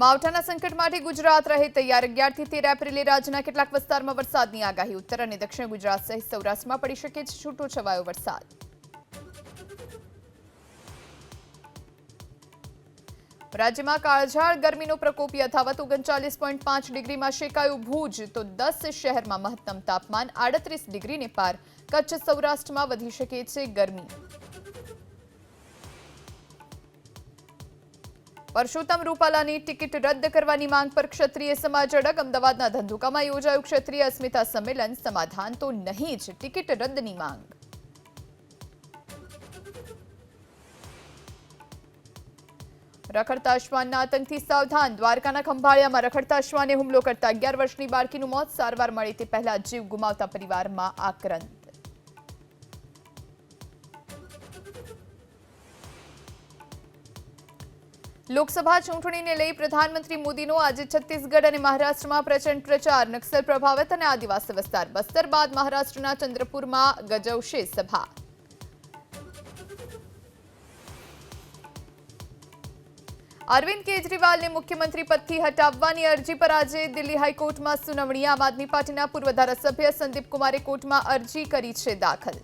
માવઠાના સંકટમાંથી ગુજરાત રહે તૈયાર. અગિયારથી તેર એપ્રિલે રાજ્યના કેટલાક વિસ્તારમાં વરસાદની આગાહી. ઉત્તર અને દક્ષિણ ગુજરાત સહિત સૌરાષ્ટ્રમાં પડી શકે છે છૂટો છવાયો વરસાદ. રાજ્યમાં કાળઝાળ ગરમીનો પ્રકોપ યથાવત ઓગણચાલીસ પોઈન્ટ પાંચ ડિગ્રીમાં શેકાયું ભુજ, તો દસ શહેરમાં મહત્તમ તાપમાન આડત્રીસ ડિગ્રીને પાર. કચ્છ સૌરાષ્ટ્રમાં વધી શકે છે ગરમી. પરસોત્તમ રૂપાલાની ટિકિટ રદ કરવાની માંગ પર ક્ષત્રિય સમાજ અડગ. અમદાવાદના ધંધુકામાં યોજાયું ક્ષત્રિય અસ્મિતા સંમેલન. સમાધાન તો નહીં જ, ટિકિટ રદની માંગ. રખડતા શ્વાનના આતંકથી સાવધાન. દ્વારકાના ખંભાળિયામાં રખડતા શ્વાને હુમલો કરતા અગિયાર વર્ષની બાળકીનું મોત સારવાર મળે તે પહેલા જીવ ગુમાવતા પરિવારમાં આક્રંત લોકસભા ચૂંટણીને લઈ પ્રધાનમંત્રી મોદીનો આજે છત્તીસગઢ અને મહારાષ્ટ્રમાં પ્રચંડ પ્રચાર, નક્સલ પ્રભાવિત અને આદિવાસી વિસ્તાર. બસ્તર બાદ મહારાષ્ટ્રના ચંદ્રપુરમાં ગજવશે સભા. અરવિંદ કેજરીવાલને મુખ્યમંત્રી પદથી હટાવવાની અરજી પર આજે દિલ્હી હાઈકોર્ટમાં સુનાવણી. આમ આદમી પાર્ટીના પૂર્વ ધારાસભ્ય સંદીપ કુમારે કોર્ટમાં અરજી કરી છે દાખલ.